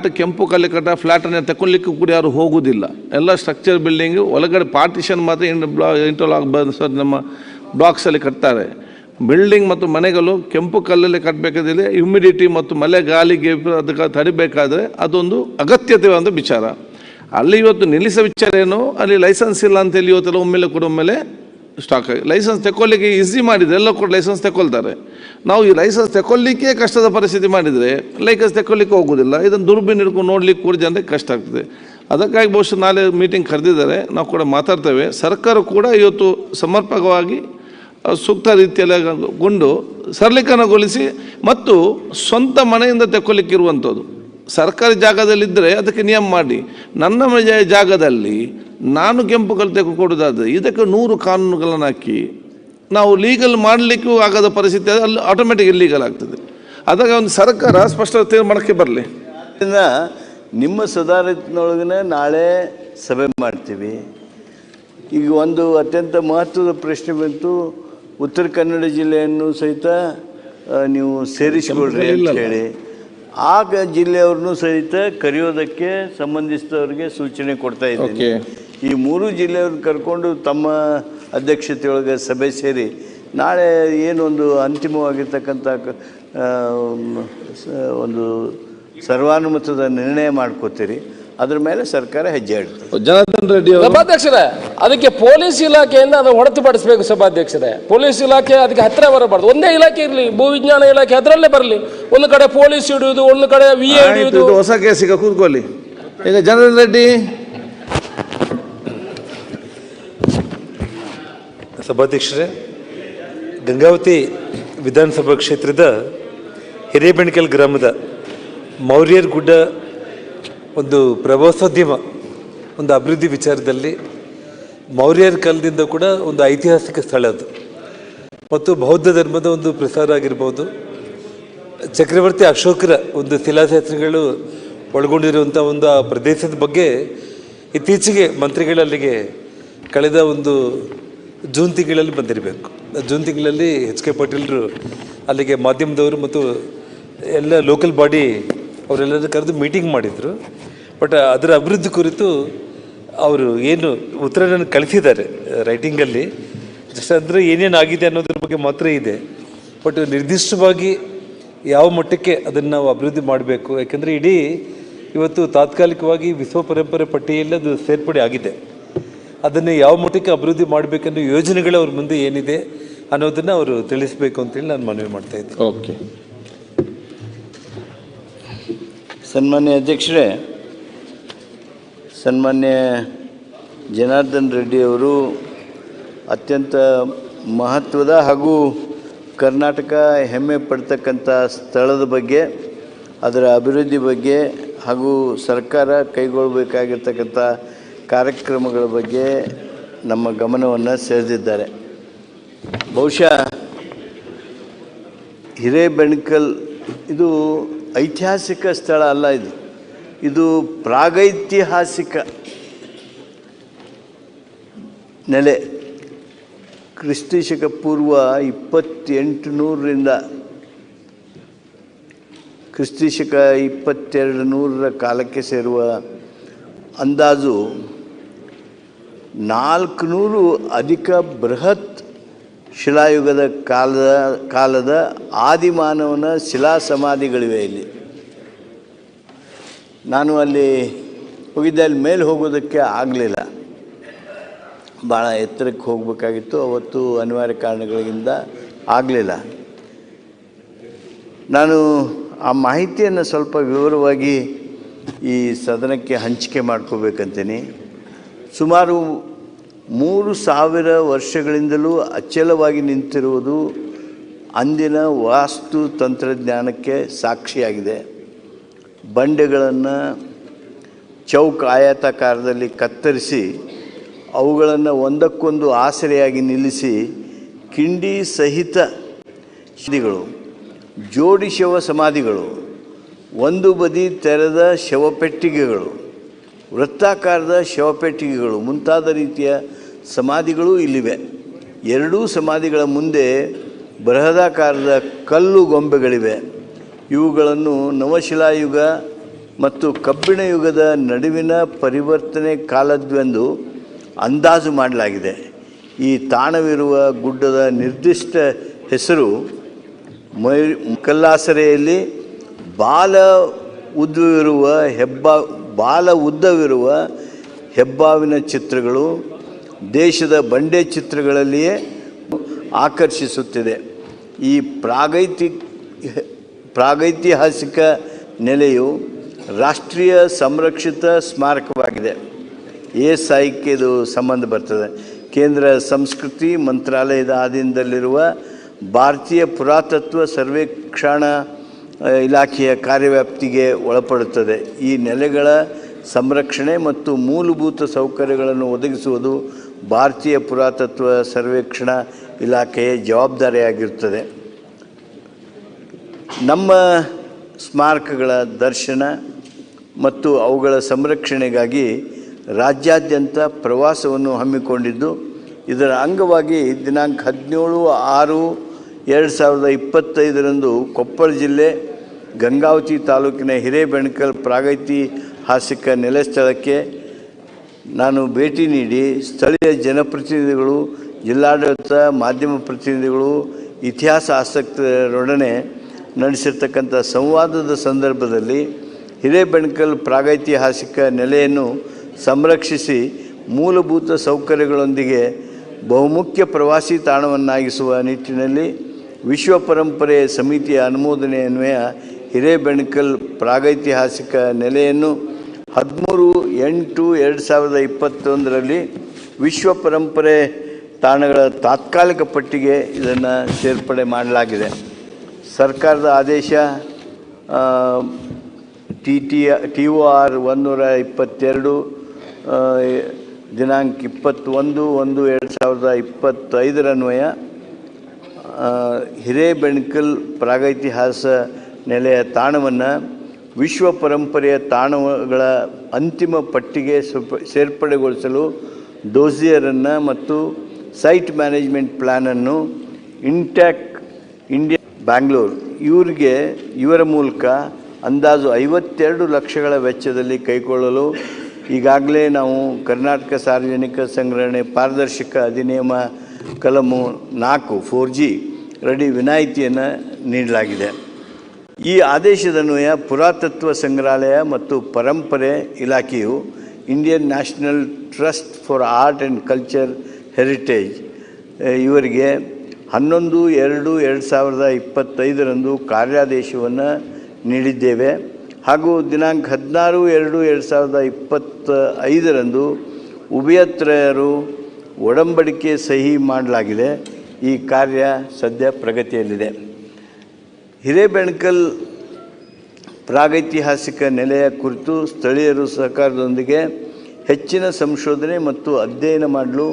Flat ಕೆಂಪು ಕಲ್ಲು ಕಟ್ಟ ಫ್ಲ್ಯಾಟನ್ನು ತಗೊಳ್ಲಿಕ್ಕೆ ಕೂಡ ಯಾರು ಹೋಗುವುದಿಲ್ಲ ಎಲ್ಲ ಸ್ಟ್ರಕ್ಚರ್ ಬಿಲ್ಡಿಂಗು ಒಳಗಡೆ ಪಾರ್ಟಿಷನ್ ಮಾತ್ರ ಇಂಡ್ ಬ್ಲಾ ಇಂಟರ್ಲಾಕ್ ಸರ್ ನಮ್ಮ ಬ್ಲಾಕ್ಸಲ್ಲಿ ಕಟ್ತಾರೆ. ಬಿಲ್ಡಿಂಗ್ ಮತ್ತು ಮನೆಗಳು ಕೆಂಪು ಕಲ್ಲಲ್ಲಿ ಕಟ್ಟಬೇಕಾದ್ರೆ ಹ್ಯುಮಿಡಿಟಿ ಮತ್ತು ಮಳೆ ಗಾಳಿಗೆ ಅದಕ್ಕೆ ತಡಿಬೇಕಾದರೆ ಅದೊಂದು ಅಗತ್ಯತೆ ಒಂದು ವಿಚಾರ. ಅಲ್ಲಿ ಇವತ್ತು ನಿಲ್ಲಿಸೋ ವಿಚಾರ ಏನು? ಅಲ್ಲಿ ಲೈಸೆನ್ಸ್ ಇಲ್ಲ ಅಂತೇಳಿ ಇವತ್ತೆಲ್ಲ ಒಮ್ಮೆಲೆ ಕೂಡ ಒಮ್ಮೆಲೆ ಸ್ಟಾಕ್ ಲೈಸೆನ್ಸ್ ತಗೊಳ್ಳಿಕ್ಕೆ ಈಸಿ ಮಾಡಿದರೆ ಎಲ್ಲ ಕೂಡ ಲೈಸೆನ್ಸ್ ತಗೊಳ್ತಾರೆ ನಾವು ಈ ಲೈಸೆನ್ಸ್ ತಗೊಳ್ಳಿಕ್ಕೆ ಕಷ್ಟದ ಪರಿಸ್ಥಿತಿ ಮಾಡಿದರೆ ಲೈಸೆನ್ಸ್ ತಗೊಳ್ಳಿಕ್ಕೆ ಹೋಗೋದಿಲ್ಲ. ಇದನ್ನು ದುರ್ಬೀನ್ ಹಿಡ್ಕೊಂಡು ನೋಡ್ಲಿಕ್ಕೆ ಕೂಡ ಜನರಿಗೆ ಕಷ್ಟ ಆಗ್ತದೆ. ಅದಕ್ಕಾಗಿ ಬಹುಶಃ ನಾಳೆ ಮೀಟಿಂಗ್ ಕರೆದಿದ್ದಾರೆ. ನಾವು ಕೂಡ ಮಾತಾಡ್ತೇವೆ. ಸರ್ಕಾರ ಕೂಡ ಇವತ್ತು ಸಮರ್ಪಕವಾಗಿ ಸೂಕ್ತ ರೀತಿಯಲ್ಲಿ ಗೊಂಡು ಸರಳೀಕರಣಗೊಳಿಸಿ ಮತ್ತು ಸ್ವಂತ ಮನೆಯಿಂದ ತಗೊಳ್ಲಿಕ್ಕಿರುವಂಥದ್ದು ಸರ್ಕಾರಿ ಜಾಗದಲ್ಲಿದ್ದರೆ ಅದಕ್ಕೆ ನಿಯಮ ಮಾಡಿ. ನನ್ನ ಮನೆ ಜಾಗದಲ್ಲಿ ನಾನು ಕೆಂಪು ಕಲ್ಲು ತೆಗೆದುಕೊಡೋದಾದ್ರೆ ಇದಕ್ಕೆ ನೂರು ಕಾನೂನುಗಳನ್ನು ಹಾಕಿ. ನಾವು ಲೀಗಲ್ ಮಾಡಲಿಕ್ಕೂ ಆಗದ ಪರಿಸ್ಥಿತಿ ಅದು ಅಲ್ಲಿ ಆಟೋಮೆಟಿಕ್ ಇಲ್ಲೀಗಲ್ ಆಗ್ತದೆ. ಅದಕ್ಕೆ ಒಂದು ಸರ್ಕಾರ ಸ್ಪಷ್ಟ ತೀರ್ಮಾನಕ್ಕೆ ಬರಲಿ. ನಿಮ್ಮ ಸುಧಾರಿತನೊಳಗನೆ ನಾಳೆ ಸಭೆ ಮಾಡ್ತೀವಿ. ಈಗ ಒಂದು ಅತ್ಯಂತ ಮಹತ್ವದ ಪ್ರಶ್ನೆ ಬಂತು. ಉತ್ತರ ಕನ್ನಡ ಜಿಲ್ಲೆಯನ್ನು ಸಹಿತ ನೀವು ಸೇರಿಸಿಕೊಳ್ಳ್ರಿ ಅಂತ ಹೇಳಿ. ಆ ಗ- ಜಿಲ್ಲೆಯವ್ರನ್ನೂ ಸಹಿತ ಕರೆಯೋದಕ್ಕೆ ಸಂಬಂಧಿಸಿದವ್ರಿಗೆ ಸೂಚನೆ ಕೊಡ್ತಾ ಇದ್ದೀನಿ. ಈ ಮೂರು ಜಿಲ್ಲೆಯವ್ರನ್ನ ಕರ್ಕೊಂಡು ತಮ್ಮ ಅಧ್ಯಕ್ಷತೆಯೊಳಗೆ ಸಭೆ ಸೇರಿ ನಾಳೆ ಏನೊಂದು ಅಂತಿಮವಾಗಿರ್ತಕ್ಕಂಥ ಒಂದು ಸರ್ವಾನುಮತದ ನಿರ್ಣಯ ಮಾಡ್ಕೋತೀರಿ. ಅದ್ರ ಮೇಲೆ ಸರ್ಕಾರ ಹೆಜ್ಜೆ ಇಡ್ತದೆ. ಜನಾರ್ದನ್ ರೆಡ್ಡಿ ಅವರು ಸಭಾಧ್ಯಕ್ಷರೇ ಅದಕ್ಕೆ ಪೊಲೀಸ್ ಇಲಾಖೆಯಿಂದ ಅದನ್ನು ಹೊರತುಪಡಿಸಬೇಕು ಸಭಾಧ್ಯಕ್ಷರೇ. ಪೊಲೀಸ್ ಇಲಾಖೆ ಅದಕ್ಕೆ ಹತ್ತಿರ ಬರಬಾರ್ದು. ಒಂದೇ ಇಲಾಖೆ ಇರಲಿ ಭೂವಿಜ್ಞಾನ ಇಲಾಖೆ ಅದರಲ್ಲೇ ಬರಲಿ. ಒಂದು ಕಡೆ ಪೊಲೀಸ್ ಹಿಡಿಯುವುದು ಒಂದು ಕಡೆ ವಿ ಎ ಆಯ್ತು, ಹಿಡಿಯುವುದು. ಇದು ಹೊಸ ಕೇಸಿಗೆ ಕೂತ್ಕೊಳ್ಳಿ. ಈಗ ಜನಾರ್ದನ್ ರೆಡ್ಡಿ. ಸಭಾಧ್ಯಕ್ಷರೇ ಗಂಗಾವತಿ ವಿಧಾನಸಭಾ ಕ್ಷೇತ್ರದ ಹಿರೇಬೆಣಕಲ್ ಗ್ರಾಮದ ಮೌರ್ಯರ್ ಗುಡ್ಡ ಒಂದು ಪ್ರವಾಸೋದ್ಯಮ, ಒಂದು ಅಭಿವೃದ್ಧಿ ವಿಚಾರದಲ್ಲಿ ಮೌರ್ಯರ ಕಾಲದಿಂದ ಕೂಡ ಒಂದು ಐತಿಹಾಸಿಕ ಸ್ಥಳ ಅದು. ಮತ್ತು ಬೌದ್ಧ ಧರ್ಮದ ಒಂದು ಪ್ರಸಾರ ಆಗಿರ್ಬೋದು. ಚಕ್ರವರ್ತಿ ಅಶೋಕರ ಒಂದು ಶಿಲಾಶಾಸ್ತ್ರಗಳು ಒಳಗೊಂಡಿರುವಂಥ ಒಂದು ಆ ಪ್ರದೇಶದ ಬಗ್ಗೆ ಇತ್ತೀಚೆಗೆ ಮಂತ್ರಿಗಳು ಅಲ್ಲಿಗೆ ಕಳೆದ ಒಂದು ಜೂನ್ ತಿಂಗಳಲ್ಲಿ ಬಂದಿರಬೇಕು. ಜೂನ್ ತಿಂಗಳಲ್ಲಿ ಎಚ್ ಕೆ ಪಾಟೀಲರು ಅಲ್ಲಿಗೆ ಮಾಧ್ಯಮದವರು ಮತ್ತು ಎಲ್ಲ ಲೋಕಲ್ ಬಾಡಿ ಅವರೆಲ್ಲರೂ ಕರೆದು ಮೀಟಿಂಗ್ ಮಾಡಿದರು. ಬಟ್ ಅದರ ಅಭಿವೃದ್ಧಿ ಕುರಿತು ಅವರು ಏನು ಉತ್ತರ ಕಳಿಸಿದ್ದಾರೆ ರೈಟಿಂಗಲ್ಲಿ ಜಸ್ಟ್ ಅಂದರೆ ಏನೇನು ಆಗಿದೆ ಅನ್ನೋದ್ರ ಬಗ್ಗೆ ಮಾತ್ರ ಇದೆ. ಬಟ್ ನಿರ್ದಿಷ್ಟವಾಗಿ ಯಾವ ಮಟ್ಟಕ್ಕೆ ಅದನ್ನು ನಾವು ಅಭಿವೃದ್ಧಿ ಮಾಡಬೇಕು, ಯಾಕೆಂದರೆ ಇಡೀ ಇವತ್ತು ತಾತ್ಕಾಲಿಕವಾಗಿ ವಿಶ್ವ ಪರಂಪರೆ ಪಟ್ಟಿಯಲ್ಲಿ ಅದು ಸೇರ್ಪಡೆ ಆಗಿದೆ. ಅದನ್ನು ಯಾವ ಮಟ್ಟಕ್ಕೆ ಅಭಿವೃದ್ಧಿ ಮಾಡಬೇಕನ್ನೋ ಯೋಜನೆಗಳು ಅವ್ರ ಮುಂದೆ ಏನಿದೆ ಅನ್ನೋದನ್ನು ಅವರು ತಿಳಿಸ್ಬೇಕು ಅಂತೇಳಿ ನಾನು ಮನವಿ ಮಾಡ್ತಾ ಇದ್ದೀನಿ. ಓಕೆ ಸನ್ಮಾನ್ಯ ಅಧ್ಯಕ್ಷರೇ, ಸನ್ಮಾನ್ಯ ಜನಾರ್ದನ್ ರೆಡ್ಡಿಯವರು ಅತ್ಯಂತ ಮಹತ್ವದ ಹಾಗೂ ಕರ್ನಾಟಕ ಹೆಮ್ಮೆ ಪಡ್ತಕ್ಕಂಥ ಸ್ಥಳದ ಬಗ್ಗೆ, ಅದರ ಅಭಿವೃದ್ಧಿ ಬಗ್ಗೆ ಹಾಗೂ ಸರ್ಕಾರ ಕೈಗೊಳ್ಳಬೇಕಾಗಿರ್ತಕ್ಕಂಥ ಕಾರ್ಯಕ್ರಮಗಳ ಬಗ್ಗೆ ನಮ್ಮ ಗಮನವನ್ನು ಸೆಳೆದಿದ್ದಾರೆ. ಬಹುಶಃ ಹಿರೇಬೆಣಕಲ್ ಇದು ಐತಿಹಾಸಿಕ ಸ್ಥಳ ಅಲ್ಲ ಇದು. ಇದು ಪ್ರಾಗೈತಿಹಾಸಿಕ ನೆಲೆ. ಕ್ರಿಸ್ತಿಶಕ ಪೂರ್ವ ಇಪ್ಪತ್ತೆಂಟು ನೂರರಿಂದ ಕ್ರಿಸ್ತಿಶಕ ಇಪ್ಪತ್ತೆರಡು ನೂರರ ಕಾಲಕ್ಕೆ ಸೇರುವ ಅಂದಾಜು ನಾಲ್ಕುನೂರು ಅಧಿಕ ಬೃಹತ್ ಶಿಲಾಯುಗದ ಕಾಲದ ಕಾಲದ ಆದಿಮಾನವನ ಶಿಲಾ ಸಮಾಧಿಗಳಿವೆ ಇಲ್ಲಿ. ನಾನು ಅಲ್ಲಿ ಹೋಗಿದ್ದೆ ಮೇಲೆ ಹೋಗೋದಕ್ಕೆ ಆಗಲಿಲ್ಲ. ಭಾಳ ಎತ್ತರಕ್ಕೆ ಹೋಗಬೇಕಾಗಿತ್ತು, ಅವತ್ತು ಅನಿವಾರ್ಯ ಕಾರಣಗಳಿಂದ ಆಗಲಿಲ್ಲ. ನಾನು ಆ ಮಾಹಿತಿಯನ್ನು ಸ್ವಲ್ಪ ವಿವರವಾಗಿ ಈ ಸದನಕ್ಕೆ ಹಂಚಿಕೆ ಮಾಡ್ಕೋಬೇಕಂತೀನಿ. ಸುಮಾರು ಮೂರು ಸಾವಿರ ವರ್ಷಗಳಿಂದಲೂ ಅಚಲವಾಗಿ ನಿಂತಿರುವುದು ಅಂದಿನ ವಾಸ್ತು ತಂತ್ರಜ್ಞಾನಕ್ಕೆ ಸಾಕ್ಷಿಯಾಗಿದೆ. ಬಂಡೆಗಳನ್ನು ಚೌಕ ಆಯತಾಕಾರದಲ್ಲಿ ಕತ್ತರಿಸಿ, ಅವುಗಳನ್ನು ಒಂದಕ್ಕೊಂದು ಆಸರೆಯಾಗಿ ನಿಲ್ಲಿಸಿ ಕಿಂಡಿ ಸಹಿತ ಶಿದಿಗಳು ಜೋಡಿ ಶವ ಸಮಾಧಿಗಳು, ಒಂದು ಬದಿ ತೆರೆದ ಶವಪೆಟ್ಟಿಗೆಗಳು, ವೃತ್ತಾಕಾರದ ಶವಪೆಟ್ಟಿಗೆಗಳು, ಮುಂತಾದ ರೀತಿಯ ಸಮಾಧಿಗಳು ಇಲ್ಲಿವೆ. ಎರಡೂ ಸಮಾಧಿಗಳ ಮುಂದೆ ಬೃಹದಾಕಾರದ ಕಲ್ಲು ಗೊಂಬೆಗಳಿವೆ. ಇವುಗಳನ್ನು ನವಶಿಲಾಯುಗ ಮತ್ತು ಕಬ್ಬಿಣ ಯುಗದ ನಡುವಿನ ಪರಿವರ್ತನೆ ಕಾಲದ್ವೆಂದು ಅಂದಾಜು ಮಾಡಲಾಗಿದೆ. ಈ ತಾಣವಿರುವ ಗುಡ್ಡದ ನಿರ್ದಿಷ್ಟ ಹೆಸರು ಮೈ ಕಲ್ಲಾಸರೆಯಲ್ಲಿ ಬಾಲ ಉದ್ದವಿರುವ ಹೆಬ್ಬಾ, ಬಾಲ ಉದ್ದವಿರುವ ಹೆಬ್ಬಾವಿನ ಚಿತ್ರಗಳು ದೇಶದ ಬಂಡೆ ಚಿತ್ರಗಳಲ್ಲಿಯೇ ಆಕರ್ಷಿಸುತ್ತಿದೆ. ಈ ಪ್ರಾಗೈತಿ, ಪ್ರಾಗೈತಿಹಾಸಿಕ ನೆಲೆಯು ರಾಷ್ಟ್ರೀಯ ಸಂರಕ್ಷಿತ ಸ್ಮಾರಕವಾಗಿದೆ. ಎ ಸಾಹಿತ್ಯ ಇದು ಸಂಬಂಧ ಬರ್ತದೆ. ಕೇಂದ್ರ ಸಂಸ್ಕೃತಿ ಮಂತ್ರಾಲಯದ ಅಧೀನದಲ್ಲಿರುವ ಭಾರತೀಯ ಪುರಾತತ್ವ ಸರ್ವೇಕ್ಷಣಾ ಇಲಾಖೆಯ ಕಾರ್ಯವ್ಯಾಪ್ತಿಗೆ ಒಳಪಡುತ್ತದೆ. ಈ ನೆಲೆಗಳ ಸಂರಕ್ಷಣೆ ಮತ್ತು ಮೂಲಭೂತ ಸೌಕರ್ಯಗಳನ್ನು ಒದಗಿಸುವುದು ಭಾರತೀಯ ಪುರಾತತ್ವ ಸರ್ವೇಕ್ಷಣ ಇಲಾಖೆಯ ಜವಾಬ್ದಾರಿಯಾಗಿರುತ್ತದೆ. ನಮ್ಮ ಸ್ಮಾರಕಗಳ ದರ್ಶನ ಮತ್ತು ಅವುಗಳ ಸಂರಕ್ಷಣೆಗಾಗಿ ರಾಜ್ಯಾದ್ಯಂತ ಪ್ರವಾಸವನ್ನು ಹಮ್ಮಿಕೊಂಡಿದ್ದು, ಇದರ ಅಂಗವಾಗಿ ದಿನಾಂಕ ಹದಿನೇಳು ಆರು ಎರಡು ಸಾವಿರದ ಇಪ್ಪತ್ತೈದರಂದು ಕೊಪ್ಪಳ ಜಿಲ್ಲೆ ಗಂಗಾವತಿ ತಾಲೂಕಿನ ಹಿರೇಬೆಣಕಲ್ ಪ್ರಾಗೈತಿಹಾಸಿಕ ನೆಲೆಸ್ಥಳಕ್ಕೆ ನಾನು ಭೇಟಿ ನೀಡಿ ಸ್ಥಳೀಯ ಜನಪ್ರತಿನಿಧಿಗಳು, ಜಿಲ್ಲಾಡಳಿತ, ಮಾಧ್ಯಮ ಪ್ರತಿನಿಧಿಗಳು, ಇತಿಹಾಸ ಆಸಕ್ತರೊಡನೆ ನಡೆಸಿರ್ತಕ್ಕಂಥ ಸಂವಾದದ ಸಂದರ್ಭದಲ್ಲಿ ಹಿರೇಬೆಣಕಲ್ ಪ್ರಾಗೈತಿಹಾಸಿಕ ನೆಲೆಯನ್ನು ಸಂರಕ್ಷಿಸಿ ಮೂಲಭೂತ ಸೌಕರ್ಯಗಳೊಂದಿಗೆ ಬಹುಮುಖ್ಯ ಪ್ರವಾಸಿ ತಾಣವನ್ನಾಗಿಸುವ ನಿಟ್ಟಿನಲ್ಲಿ ವಿಶ್ವ ಪರಂಪರೆ ಸಮಿತಿಯ ಅನುಮೋದನೆ ಅನ್ವಯ ಹಿರೇಬೆಣಕಲ್ ಪ್ರಾಗೈತಿಹಾಸಿಕ ನೆಲೆಯನ್ನು ಹದಿಮೂರು ಎಂಟು ಎರಡು ಸಾವಿರದ ಇಪ್ಪತ್ತೊಂದರಲ್ಲಿ ವಿಶ್ವ ಪರಂಪರೆ ತಾಣಗಳ ತಾತ್ಕಾಲಿಕ ಪಟ್ಟಿಗೆ ಇದನ್ನು ಸೇರ್ಪಡೆ ಮಾಡಲಾಗಿದೆ. ಸರ್ಕಾರದ ಆದೇಶ T T T O R ಒಂದೂರ ಇಪ್ಪತ್ತೆರಡು ದಿನಾಂಕ ಇಪ್ಪತ್ತೊಂದು ಒಂದು ಎರಡು ಸಾವಿರದ ಇಪ್ಪತ್ತೈದರನ್ವಯ ಹಿರೇಬೆಣಕಲ್ ಪ್ರಾಗೈತಿಹಾಸ ನೆಲೆಯ ತಾಣವನ್ನು ವಿಶ್ವ ಪರಂಪರೆಯ ತಾಣಗಳ ಅಂತಿಮ ಪಟ್ಟಿಗೆ ಸೇರ್ಪಡೆಗೊಳಿಸಲು ಡೋಸಿಯರನ್ನು ಮತ್ತು ಸೈಟ್ ಮ್ಯಾನೇಜ್ಮೆಂಟ್ ಪ್ಲ್ಯಾನನ್ನು ಇಂಟ್ಯಾಕ್ ಇಂಡಿಯಾ ಬ್ಯಾಂಗ್ಳೂರು ಇವರಿಗೆ ಇವರ ಮೂಲಕ ಅಂದಾಜು ಐವತ್ತೆರಡು ಲಕ್ಷಗಳ ವೆಚ್ಚದಲ್ಲಿ ಕೈಗೊಳ್ಳಲು ಈಗಾಗಲೇ ನಾವು ಕರ್ನಾಟಕ ಸಾರ್ವಜನಿಕ ಸಂಗ್ರಹಣೆ ಪಾರದರ್ಶಕ ಅಧಿನಿಯಮ ಕಲಮು ನಾಲ್ಕು, ಫೋರ್ ಜಿ ರೆಡಿ ವಿನಾಯಿತಿಯನ್ನು ನೀಡಲಾಗಿದೆ. ಈ ಆದೇಶದನ್ವಯ ಪುರಾತತ್ವ ಸಂಗ್ರಹಾಲಯ ಮತ್ತು ಪರಂಪರೆ ಇಲಾಖೆಯು Indian National Trust for Art and Culture Heritage ಇವರಿಗೆ ಹನ್ನೊಂದು, ಎರಡು ಎರಡು ಸಾವಿರದ ಇಪ್ಪತ್ತೈದರಂದು ಕಾರ್ಯಾದೇಶವನ್ನು ನೀಡಿದ್ದೇವೆ. ಹಾಗೂ ದಿನಾಂಕ ಹದಿನಾರು, ಎರಡು ಎರಡು ಸಾವಿರದ ಇಪ್ಪತ್ತ ಐದರಂದು ಉಭಯತ್ರಯರು ಒಡಂಬಡಿಕೆ ಸಹಿ ಮಾಡಲಾಗಿದೆ. ಈ ಕಾರ್ಯ ಸದ್ಯ ಪ್ರಗತಿಯಲ್ಲಿದೆ. ಹಿರೇಬೆಣಕಲ್ ಪ್ರಾಗೈತಿಹಾಸಿಕ ನೆಲೆಯ ಕುರಿತು ಸ್ಥಳೀಯರು ಸಹಕಾರದೊಂದಿಗೆ ಹೆಚ್ಚಿನ ಸಂಶೋಧನೆ ಮತ್ತು ಅಧ್ಯಯನ ಮಾಡಲು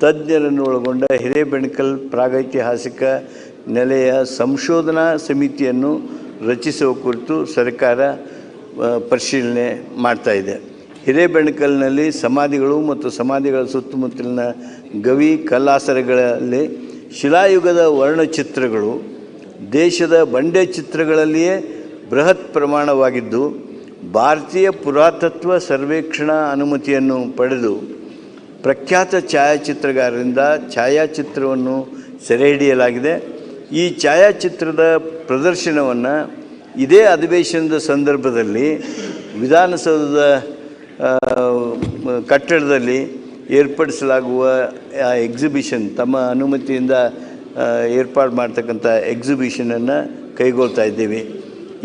ತಜ್ಞರನ್ನು ಒಳಗೊಂಡ ಹಿರೇಬೆಣಕಲ್ ಪ್ರಾಗೈತಿಹಾಸಿಕ ನೆಲೆಯ ಸಂಶೋಧನಾ ಸಮಿತಿಯನ್ನು ರಚಿಸುವ ಕುರಿತು ಸರ್ಕಾರ ಪರಿಶೀಲನೆ ಮಾಡ್ತಾ ಇದೆ. ಹಿರೇಬೆಣಕಲ್ನಲ್ಲಿ ಸಮಾಧಿಗಳು ಮತ್ತು ಸಮಾಧಿಗಳ ಸುತ್ತಮುತ್ತಲಿನ ಗವಿ ಕಲ್ಲಾಸರಗಳಲ್ಲಿ ಶಿಲಾಯುಗದ ವರ್ಣಚಿತ್ರಗಳು ದೇಶದ ಬಂಡೆ ಚಿತ್ರಗಳಲ್ಲಿಯೇ ಬೃಹತ್ ಪ್ರಮಾಣವಾಗಿದ್ದು, ಭಾರತೀಯ ಪುರಾತತ್ವ ಸರ್ವೇಕ್ಷಣಾ ಅನುಮತಿಯನ್ನು ಪಡೆದು ಪ್ರಖ್ಯಾತ ಛಾಯಾಚಿತ್ರಗಾರರಿಂದ ಛಾಯಾಚಿತ್ರವನ್ನು ಸೆರೆ ಹಿಡಿಯಲಾಗಿದೆ ಈ ಛಾಯಾಚಿತ್ರದ ಪ್ರದರ್ಶನವನ್ನು ಇದೇ ಅಧಿವೇಶನದ ಸಂದರ್ಭದಲ್ಲಿ, ವಿಧಾನಸೌಧದ ಕಟ್ಟಡದಲ್ಲಿ ಏರ್ಪಡಿಸಲಾಗುವ ಎಕ್ಸಿಬಿಷನ್ ತಮ್ಮ ಅನುಮತಿಯಿಂದ ಏರ್ಪಾಡು ಮಾಡ್ತಕ್ಕಂಥ ಎಕ್ಸಿಬಿಷನನ್ನು ಕೈಗೊಳ್ತಾ ಇದ್ದೀವಿ.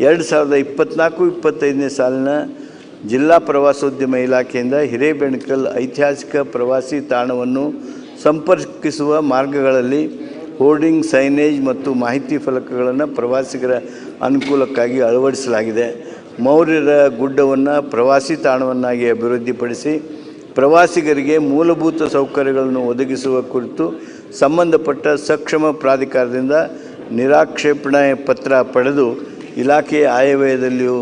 ಎರಡು ಸಾವಿರದ ಇಪ್ಪತ್ತ್ನಾಲ್ಕು ಇಪ್ಪತ್ತೈದನೇ ಸಾಲಿನ ಜಿಲ್ಲಾ ಪ್ರವಾಸೋದ್ಯಮ ಇಲಾಖೆಯಿಂದ ಹಿರೇಬೆಣಕಲ್ ಐತಿಹಾಸಿಕ ಪ್ರವಾಸಿ ತಾಣವನ್ನು ಸಂಪರ್ಕಿಸುವ ಮಾರ್ಗಗಳಲ್ಲಿ ಹೋರ್ಡಿಂಗ್, ಸೈನೇಜ್ ಮತ್ತು ಮಾಹಿತಿ ಫಲಕಗಳನ್ನು ಪ್ರವಾಸಿಗರ ಅನುಕೂಲಕ್ಕಾಗಿ ಅಳವಡಿಸಲಾಗಿದೆ. ಮೌರ್ಯರ ಗುಡ್ಡವನ್ನು ಪ್ರವಾಸಿ ತಾಣವನ್ನಾಗಿ ಅಭಿವೃದ್ಧಿಪಡಿಸಿ ಪ್ರವಾಸಿಗರಿಗೆ ಮೂಲಭೂತ ಸೌಕರ್ಯಗಳನ್ನು ಒದಗಿಸುವ ಕುರಿತು ಸಂಬಂಧಪಟ್ಟ ಸಕ್ಷಮ ಪ್ರಾಧಿಕಾರದಿಂದ ನಿರಾಕ್ಷೇಪಣೆ ಪತ್ರ ಪಡೆದು ಇಲಾಖೆಯ ಆಯವ್ಯಯದಲ್ಲಿಯೂ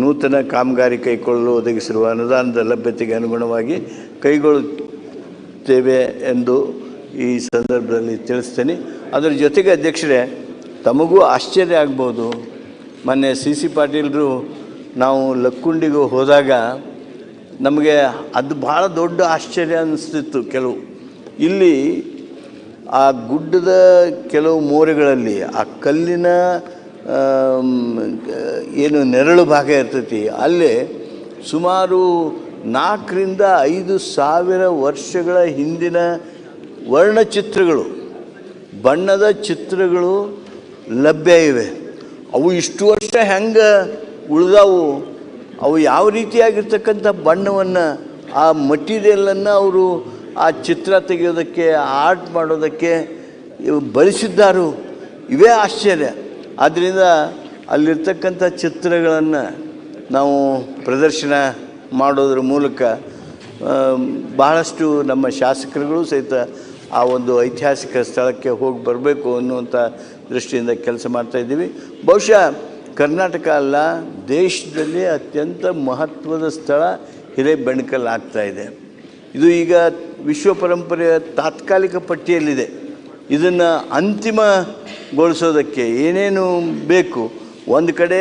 ನೂತನ ಕಾಮಗಾರಿ ಕೈಗೊಳ್ಳಲು ಒದಗಿಸಿರುವ ಅನುದಾನದ ಲಭ್ಯತೆಗೆ ಅನುಗುಣವಾಗಿ ಕೈಗೊಳ್ಳುತ್ತೇವೆ ಎಂದು ಈ ಸಂದರ್ಭದಲ್ಲಿ ತಿಳಿಸ್ತೇನೆ. ಅದರ ಜೊತೆಗೆ ಅಧ್ಯಕ್ಷರೇ, ತಮಗೂ ಆಶ್ಚರ್ಯ ಆಗ್ಬೋದು. ಮೊನ್ನೆ ಸಿ ಸಿ ಪಾಟೀಲರು ನಾವು ಲಕ್ಕುಂಡಿಗೆ ಹೋದಾಗ ನಮಗೆ ಅದು ಭಾಳ ದೊಡ್ಡ ಆಶ್ಚರ್ಯ ಅನ್ನಿಸ್ತಿತ್ತು ಕೆಲವು. ಇಲ್ಲಿ ಆ ಗುಡ್ಡದ ಕೆಲವು ಮೋರೆಗಳಲ್ಲಿ ಆ ಕಲ್ಲಿನ ಏನು ನೆರಳು ಭಾಗ ಇರ್ತೈತಿ, ಅಲ್ಲಿ ಸುಮಾರು ನಾಲ್ಕರಿಂದ ಐದು ಸಾವಿರ ವರ್ಷಗಳ ಹಿಂದಿನ ವರ್ಣಚಿತ್ರಗಳು, ಬಣ್ಣದ ಚಿತ್ರಗಳು ಲಭ್ಯ ಇವೆ. ಅವು ಇಷ್ಟು ವರ್ಷ ಹೆಂಗೆ ಉಳಿದಾವು? ಅವು ಯಾವ ರೀತಿಯಾಗಿರ್ತಕ್ಕಂಥ ಬಣ್ಣವನ್ನು, ಆ ಮಟೀರಿಯಲನ್ನು ಅವರು ಆ ಚಿತ್ರ ತೆಗೆಯೋದಕ್ಕೆ, ಆರ್ಟ್ ಮಾಡೋದಕ್ಕೆ ಬಳಸಿದ್ದಾರು, ಇವೇ ಆಶ್ಚರ್ಯ. ಆದ್ದರಿಂದ ಅಲ್ಲಿರ್ತಕ್ಕಂಥ ಚಿತ್ರಗಳನ್ನು ನಾವು ಪ್ರದರ್ಶನ ಮಾಡೋದ್ರ ಮೂಲಕ ಬಹಳಷ್ಟು ನಮ್ಮ ಶಾಸಕರುಗಳು ಸಹಿತ ಆ ಒಂದು ಐತಿಹಾಸಿಕ ಸ್ಥಳಕ್ಕೆ ಹೋಗಿ ಬರಬೇಕು ಅನ್ನುವಂಥ ದೃಷ್ಟಿಯಿಂದ ಕೆಲಸ ಮಾಡ್ತಾಯಿದ್ದೀವಿ ಬಹುಶಃ ಕರ್ನಾಟಕ ಅಲ್ಲ, ದೇಶದಲ್ಲಿ ಅತ್ಯಂತ ಮಹತ್ವದ ಸ್ಥಳ ಹಿರೇಬೆಣಕಲ್ ಇದೆ. ಇದು ಈಗ ವಿಶ್ವ ಪರಂಪರೆಯ ತಾತ್ಕಾಲಿಕ ಪಟ್ಟಿಯಲ್ಲಿದೆ. ಇದನ್ನು ಅಂತಿಮಗೊಳಿಸೋದಕ್ಕೆ ಏನೇನು ಬೇಕು? ಒಂದು ಕಡೆ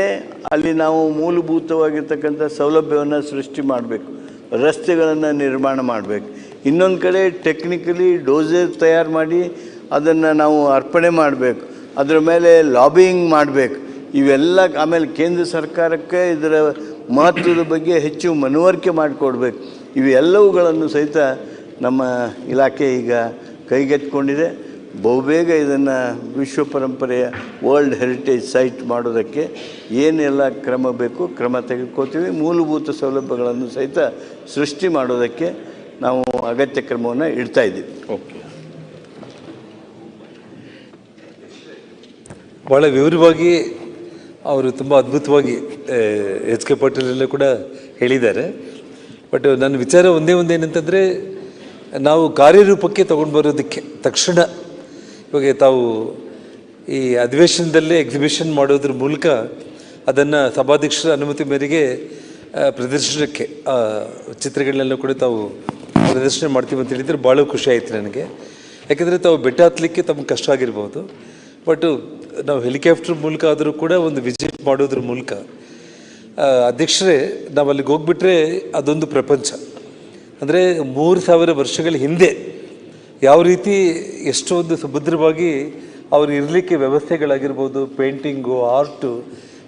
ಅಲ್ಲಿ ನಾವು ಮೂಲಭೂತವಾಗಿರ್ತಕ್ಕಂಥ ಸೌಲಭ್ಯವನ್ನು ಸೃಷ್ಟಿ ಮಾಡಬೇಕು, ರಸ್ತೆಗಳನ್ನು ನಿರ್ಮಾಣ ಮಾಡಬೇಕು. ಇನ್ನೊಂದು ಕಡೆ ಟೆಕ್ನಿಕಲಿ ಡೋಸೇಜ್ ತಯಾರು ಮಾಡಿ ಅದನ್ನು ನಾವು ಅರ್ಪಣೆ ಮಾಡಬೇಕು. ಅದರ ಮೇಲೆ ಲಾಬಿಯಿಂಗ್ ಮಾಡಬೇಕು. ಇವೆಲ್ಲ ಆಮೇಲೆ ಕೇಂದ್ರ ಸರ್ಕಾರಕ್ಕೆ ಇದರ ಮಹತ್ವದ ಬಗ್ಗೆ ಹೆಚ್ಚು ಮನವರಿಕೆ ಮಾಡಿಕೊಡ್ಬೇಕು. ಇವೆಲ್ಲವುಗಳನ್ನು ಸಹಿತ ನಮ್ಮ ಇಲಾಖೆ ಈಗ ಕೈಗೆತ್ತಿಕೊಂಡಿದೆ. ಬಹುಬೇಗ ಇದನ್ನು ವಿಶ್ವ ಪರಂಪರೆಯ ವರ್ಲ್ಡ್ ಹೆರಿಟೇಜ್ ಸೈಟ್ ಮಾಡೋದಕ್ಕೆ ಏನೆಲ್ಲ ಕ್ರಮ ಬೇಕು ಕ್ರಮ ತೆಗೆದುಕೋತೀವಿ ಮೂಲಭೂತ ಸೌಲಭ್ಯಗಳನ್ನು ಸಹಿತ ಸೃಷ್ಟಿ ಮಾಡೋದಕ್ಕೆ ನಾವು ಅಗತ್ಯ ಕ್ರಮವನ್ನು ಇಡ್ತಾ ಇದ್ದೀವಿ. ಓಕೆ. ಭಾಳ ವಿವರವಾಗಿ ಅವರು ತುಂಬ ಅದ್ಭುತವಾಗಿ ಎಚ್ ಕೆ ಪಾಟೀಲ್ ಕೂಡ ಹೇಳಿದ್ದಾರೆ. ಬಟ್ ನನ್ನ ವಿಚಾರ ಒಂದೇ ಒಂದೇನಂತಂದರೆ ನಾವು ಕಾರ್ಯರೂಪಕ್ಕೆ ತೊಗೊಂಡು ಬರೋದಕ್ಕೆ ತಕ್ಷಣ ಇವಾಗ ತಾವು ಈ ಅಧಿವೇಶನದಲ್ಲೇ ಎಕ್ಸಿಬಿಷನ್ ಮಾಡೋದ್ರ ಮೂಲಕ ಅದನ್ನು ಸಭಾಧ್ಯಕ್ಷರ ಅನುಮತಿ ಮೇರೆಗೆ ಪ್ರದರ್ಶನಕ್ಕೆ ಚಿತ್ರಗಳನ್ನೆಲ್ಲ ಕೂಡ ತಾವು ಪ್ರದರ್ಶನ ಮಾಡ್ತೀವಿ ಅಂತ ಹೇಳಿದರೆ ಭಾಳ ಖುಷಿ ಆಯಿತು ನನಗೆ. ಯಾಕೆಂದರೆ ತಾವು ಬೆಟ್ಟ ಹತ್ತಲಿಕ್ಕೆ ತಮ್ಗೆ ಕಷ್ಟ ಆಗಿರ್ಬೋದು. ಬಟ್ ನಾವು ಹೆಲಿಕಾಪ್ಟರ್ ಮೂಲಕ ಆದರೂ ಕೂಡ ಒಂದು ವಿಸಿಟ್ ಮಾಡೋದ್ರ ಮೂಲಕ ಅಧ್ಯಕ್ಷರೇ ನಾವು ಅಲ್ಲಿಗೆ ಹೋಗ್ಬಿಟ್ರೆ ಅದೊಂದು ಪ್ರಪಂಚ. ಅಂದರೆ ಮೂರು ಸಾವಿರ ವರ್ಷಗಳ ಹಿಂದೆ ಯಾವ ರೀತಿ ಎಷ್ಟೊಂದು ಸುಭದ್ರವಾಗಿ ಅವ್ರು ಇರಲಿಕ್ಕೆ ವ್ಯವಸ್ಥೆಗಳಾಗಿರ್ಬೋದು, ಪೇಂಟಿಂಗು, ಆರ್ಟು,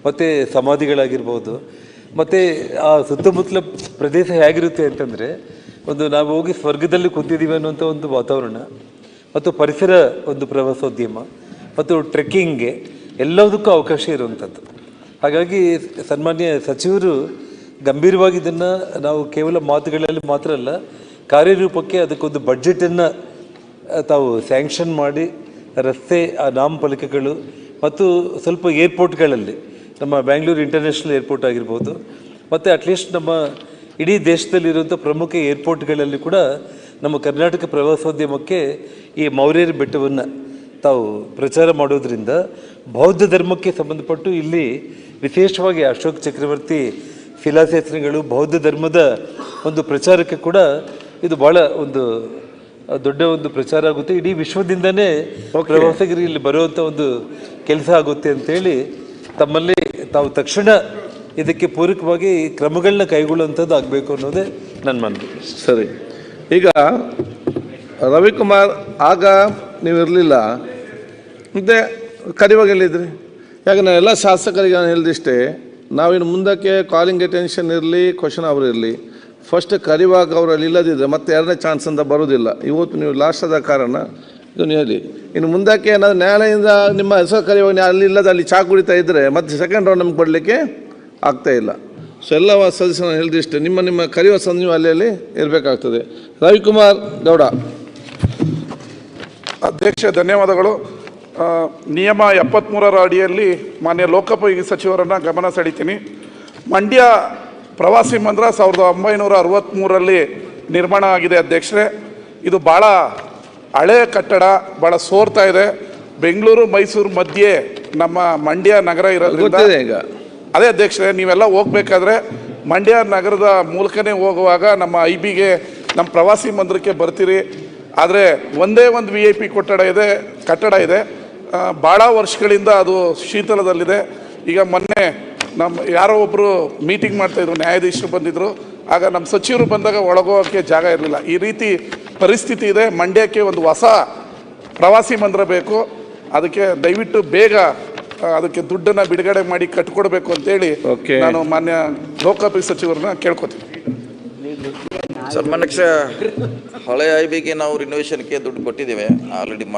ಮತ್ತು ಸಮಾಧಿಗಳಾಗಿರ್ಬೋದು, ಮತ್ತು ಆ ಸುತ್ತಮುತ್ತಲ ಪ್ರದೇಶ ಹೇಗಿರುತ್ತೆ ಅಂತಂದರೆ, ಒಂದು ನಾವು ಹೋಗಿ ಸ್ವರ್ಗದಲ್ಲಿ ಕೂತಿದ್ದೀವಿ ಅನ್ನುವಂಥ ಒಂದು ವಾತಾವರಣ, ಮತ್ತು ಪರಿಸರ ಒಂದು ಪ್ರವಾಸೋದ್ಯಮ ಮತ್ತು ಟ್ರೆಕ್ಕಿಂಗ್ಗೆ ಎಲ್ಲದಕ್ಕೂ ಅವಕಾಶ ಇರುವಂಥದ್ದು. ಹಾಗಾಗಿ ಸನ್ಮಾನ್ಯ ಸಚಿವರು ಗಂಭೀರವಾಗಿ ಇದನ್ನು ನಾವು ಕೇವಲ ಮಾತುಗಳಲ್ಲಿ ಮಾತ್ರ ಅಲ್ಲ, ಕಾರ್ಯರೂಪಕ್ಕೆ ಅದಕ್ಕೊಂದು ಬಡ್ಜೆಟನ್ನು ತಾವು ಸ್ಯಾಂಕ್ಷನ್ ಮಾಡಿ, ರಸ್ತೆ, ಆ ನಾಮಫಲಕಗಳು ಮತ್ತು ಸ್ವಲ್ಪ ಏರ್ಪೋರ್ಟ್ಗಳಲ್ಲಿ ನಮ್ಮ ಬ್ಯಾಂಗ್ಳೂರು ಇಂಟರ್ನ್ಯಾಷನಲ್ ಏರ್ಪೋರ್ಟ್ ಆಗಿರ್ಬೋದು, ಮತ್ತು ಅಟ್ಲೀಸ್ಟ್ ನಮ್ಮ ಇಡೀ ದೇಶದಲ್ಲಿರುವಂಥ ಪ್ರಮುಖ ಏರ್ಪೋರ್ಟ್ಗಳಲ್ಲಿ ಕೂಡ ನಮ್ಮ ಕರ್ನಾಟಕ ಪ್ರವಾಸೋದ್ಯಮಕ್ಕೆ ಈ ಮೌರ್ಯರ ಬೆಟ್ಟವನ್ನು ತಾವು ಪ್ರಚಾರ ಮಾಡೋದ್ರಿಂದ ಬೌದ್ಧ ಧರ್ಮಕ್ಕೆ ಸಂಬಂಧಪಟ್ಟು ಇಲ್ಲಿ ವಿಶೇಷವಾಗಿ ಅಶೋಕ್ ಚಕ್ರವರ್ತಿ ಶಿಲಾಶಾಸನಗಳು ಬೌದ್ಧ ಧರ್ಮದ ಒಂದು ಪ್ರಚಾರಕ್ಕೆ ಕೂಡ ಇದು ಭಾಳ ಒಂದು ದೊಡ್ಡ ಒಂದು ಪ್ರಚಾರ ಆಗುತ್ತೆ. ಇಡೀ ವಿಶ್ವದಿಂದನೇ ಪ್ರವಾಸಿಗರು ಇಲ್ಲಿ ಬರುವಂಥ ಒಂದು ಕೆಲಸ ಆಗುತ್ತೆ ಅಂತೇಳಿ ತಮ್ಮಲ್ಲಿ ತಾವು ತಕ್ಷಣ ಇದಕ್ಕೆ ಪೂರಕವಾಗಿ ಕ್ರಮಗಳನ್ನ ಕೈಗೊಳ್ಳುವಂಥದ್ದು ಆಗಬೇಕು ಅನ್ನೋದೇ ನನ್ನ ಮನವಿ. ಸರಿ. ಈಗ ರವಿಕುಮಾರ್ ಆಗ ನೀವು ಇರಲಿಲ್ಲ ಮತ್ತೆ ಕರಿವಾಗ ಎಲ್ಲಿದ್ರಿ ಯಾಕೆ ನಾನು ಎಲ್ಲ ಶಾಸಕರಿಗೆ ನಾನು ಹೇಳಿದಿಷ್ಟೇ ನಾವಿನ್ನು ಮುಂದಕ್ಕೆ ಕಾಲಿಂಗ್ ಅಟೆನ್ಷನ್ ಇರಲಿ ಕ್ವಶನ್ ಅವರು ಇರಲಿ. ಫಸ್ಟ್ ಕರಿವಾಗ ಅವರಲ್ಲಿ ಇಲ್ಲದಿದ್ದರೆ ಮತ್ತೆ ಎರಡನೇ ಚಾನ್ಸ್ ಅಂತ ಬರೋದಿಲ್ಲ. ಇವತ್ತು ನೀವು ಲಾಸ್ಟ್ ಆದ ಕಾರಣ ಇದನ್ನು ಹೇಳಿ. ಇನ್ನು ಮುಂದಕ್ಕೆ ಏನಾದರೂ ನ್ಯಾಯಾಲಯದಿಂದ ನಿಮ್ಮ ಹೆಸರು ಕರಿವಾಗ ಅಲ್ಲಿ ಇಲ್ಲದ ಅಲ್ಲಿ ಚಾ ಕುಡಿತಾ ಇದ್ದರೆ ಮತ್ತೆ ಸೆಕೆಂಡ್ ರೌಂಡ್ ನಮ್ಗೆ ಕೊಡಲಿಕ್ಕೆ ಆಗ್ತಾಯಿಲ್ಲ ಸೊ ಎಲ್ಲ ಸದಸ್ಯರನ್ನು ಹೇಳಿದಿಷ್ಟೇ ನಿಮ್ಮ ನಿಮ್ಮ ಕರೆಯುವ ಸಂಜೀವ ಅಲ್ಲಿ ಇರಬೇಕಾಗ್ತದೆ. ರವಿಕುಮಾರ್ ಗೌಡ. ಅಧ್ಯಕ್ಷ ಧನ್ಯವಾದಗಳು. ನಿಯಮ ಎಪ್ಪತ್ತ್ಮೂರರ ಅಡಿಯಲ್ಲಿ ಮಾನ್ಯ ಲೋಕೋಪಯೋಗಿ ಸಚಿವರನ್ನು ಗಮನ ಸೆಳಿತೀನಿ. ಮಂಡ್ಯ ಪ್ರವಾಸಿ ಮಂದಿರ ಸಾವಿರದ ಒಂಬೈನೂರ ಅರವತ್ತ್ಮೂರರಲ್ಲಿ ನಿರ್ಮಾಣ ಆಗಿದೆ ಅಧ್ಯಕ್ಷರೇ. ಇದು ಭಾಳ ಹಳೆಯ ಕಟ್ಟಡ ಭಾಳ ಸೋರ್ತಾ ಇದೆ. ಬೆಂಗಳೂರು ಮೈಸೂರು ಮಧ್ಯೆ ನಮ್ಮ ಮಂಡ್ಯ ನಗರ ಇರೋದ್ರಿಂದ ಈಗ. ಅದೇ ಅಧ್ಯಕ್ಷರೇ ನೀವೆಲ್ಲ ಹೋಗ್ಬೇಕಾದ್ರೆ ಮಂಡ್ಯ ನಗರದ ಮೂಲಕನೇ ಹೋಗುವಾಗ ನಮ್ಮ ಐ ಬಿಗೆ ನಮ್ಮ ಪ್ರವಾಸಿ ಮಂದಿರಕ್ಕೆ ಬರ್ತೀರಿ. ಆದರೆ ಒಂದೇ ಒಂದು ವಿ ಐ ಪಿ ಕೊಠಡ ಇದೆ ಕಟ್ಟಡ ಇದೆ. ಭಾಳ ವರ್ಷಗಳಿಂದ ಅದು ಶೀತಲದಲ್ಲಿದೆ. ಈಗ ಮೊನ್ನೆ ನಮ್ಮ ಯಾರೋ ಒಬ್ಬರು ಮೀಟಿಂಗ್ ಮಾಡ್ತಾಯಿದ್ರು ನ್ಯಾಯಾಧೀಶರು ಬಂದಿದ್ದರು ಆಗ ನಮ್ಮ ಸಚಿವರು ಬಂದಾಗ ಒಳಗೋಗೋಕ್ಕೆ ಜಾಗ ಇರಲಿಲ್ಲ. ಈ ರೀತಿ ಪರಿಸ್ಥಿತಿ ಇದೆ. ಮಂಡ್ಯಕ್ಕೆ ಒಂದು ಹೊಸ ಪ್ರವಾಸಿ ಮಂದಿರ ಬೇಕು. ಅದಕ್ಕೆ ದಯವಿಟ್ಟು ಬೇಗ ಅದಕ್ಕೆ ದುಡ್ಡನ್ನು ಬಿಡುಗಡೆ ಮಾಡಿ ಕಟ್ಕೊಡ್ಬೇಕು ಅಂತೇಳಿ. ನಾನು ಮಾನ್ಯ ಲೋಕಾಭಿ ಸಚಿವರನ್ನ ಕೇಳ್ಕೊತೀನಿ. ಸನ್ಮಾನ್ಯಕ್ಷ ಹಳೆ ಐ ಬಿಗೆ ನಾವು ರಿನೋವೇಶನ್ಗೆ ದುಡ್ಡು ಕೊಟ್ಟಿದ್ದೇವೆ. ಆಲ್ರೆಡಿ ಮಾಡಿದ